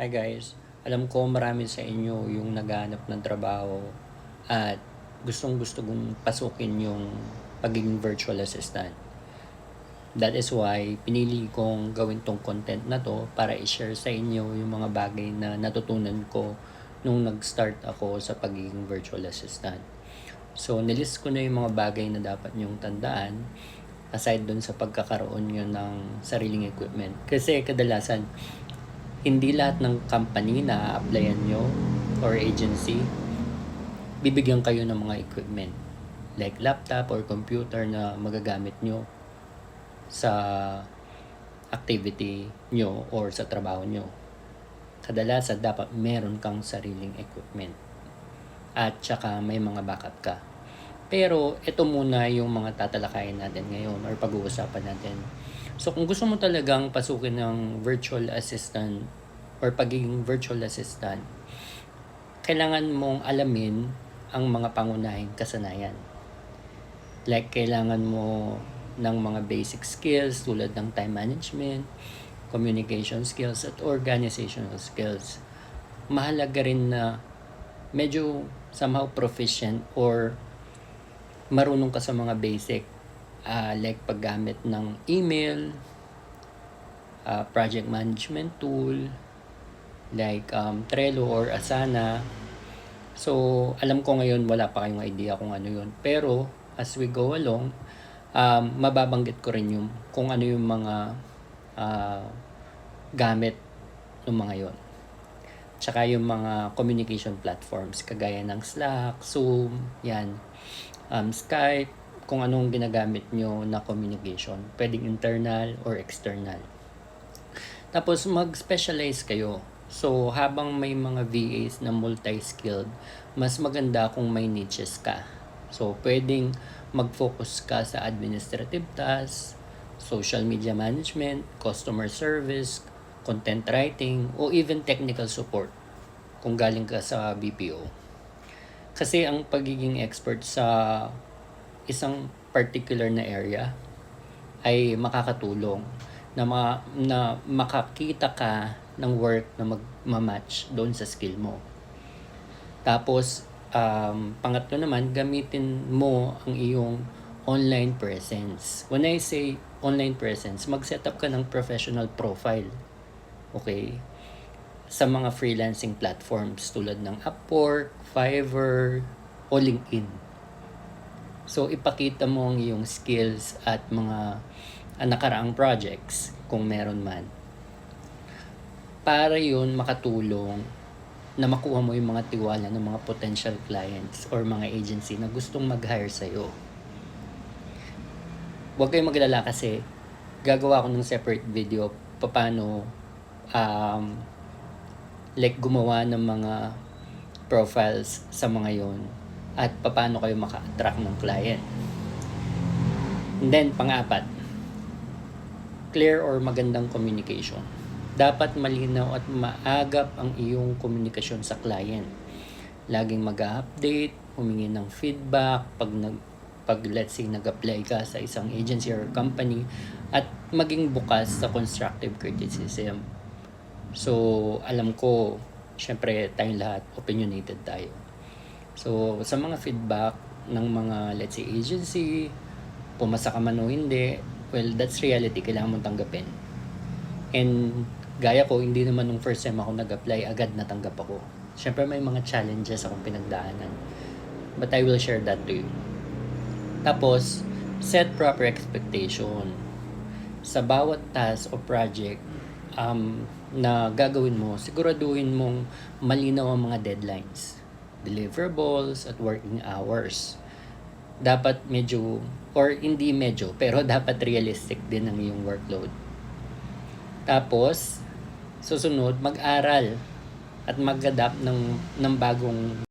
Hi guys, alam ko marami sa inyo yung naghahanap ng trabaho at gustong gusto kong pasukin yung pagiging virtual assistant. That is why pinili kong gawin tong content na to para i-share sa inyo yung mga bagay na natutunan ko nung nag-start ako sa pagiging virtual assistant. So, nilist ko na yung mga bagay na dapat nyong tandaan aside dun sa pagkakaroon nyo ng sariling equipment. Kasi kadalasan, hindi lahat ng company na applyan nyo or agency, bibigyan kayo ng mga equipment like laptop or computer na magagamit nyo sa activity nyo or sa trabaho nyo. Kadalasan dapat meron kang sariling equipment at saka may mga backup ka. Pero ito muna yung mga tatalakayin natin ngayon or pag-uusapan natin. So kung gusto mo talagang pasukin ng virtual assistant or pagiging virtual assistant, kailangan mong alamin ang mga pangunahing kasanayan. Like kailangan mo ng mga basic skills tulad ng time management, communication skills at organizational skills. Mahalaga rin na medyo somehow proficient or marunong ka sa mga basic uh, like paggamit ng email, uh, project management tool, like um, Trello or Asana. So, alam ko ngayon wala pa kayong idea kung ano yun. Pero, as we go along, um, mababanggit ko rin yung kung ano yung mga uh, gamit ng mga yon Tsaka yung mga communication platforms kagaya ng Slack, Zoom, yan um, Skype, kung anong ginagamit nyo na communication. Pwedeng internal or external. Tapos mag-specialize kayo. So habang may mga VAs na multi-skilled, mas maganda kung may niches ka. So pwedeng mag-focus ka sa administrative tasks, social media management, customer service, content writing, o even technical support kung galing ka sa BPO. Kasi ang pagiging expert sa isang particular na area ay makakatulong na, ma, na makakita ka ng work na magmamatch doon sa skill mo. Tapos, um, pangatlo naman, gamitin mo ang iyong online presence. When I say online presence, mag-set up ka ng professional profile. Okay? Sa mga freelancing platforms tulad ng Upwork, Fiverr, o LinkedIn. So, ipakita mo ang iyong skills at mga uh, nakaraang projects kung meron man. Para yun makatulong na makuha mo yung mga tiwala ng mga potential clients or mga agency na gustong mag-hire sa'yo. Huwag kayong maglala kasi gagawa ko ng separate video paano um, like gumawa ng mga profiles sa mga yon at paano kayo maka-attract ng client. And then, pang-apat, clear or magandang communication. Dapat malinaw at maagap ang iyong komunikasyon sa client. Laging mag-update, humingi ng feedback pag nag pag let's say nag-apply ka sa isang agency or company at maging bukas sa constructive criticism. So, alam ko syempre tayong lahat opinionated tayo. So, sa mga feedback ng mga, let's say, agency, pumasa ka man o hindi, well, that's reality. Kailangan mong tanggapin. And gaya ko, hindi naman nung first time ako nag-apply, agad natanggap ako. Syempre may mga challenges akong pinagdaanan. But I will share that to you. Tapos, set proper expectation. Sa bawat task o project, um, na gagawin mo, siguraduhin mong malinaw ang mga deadlines, deliverables, at working hours. Dapat medyo, or hindi medyo, pero dapat realistic din ang iyong workload. Tapos, susunod, mag-aral at mag-adapt ng, ng bagong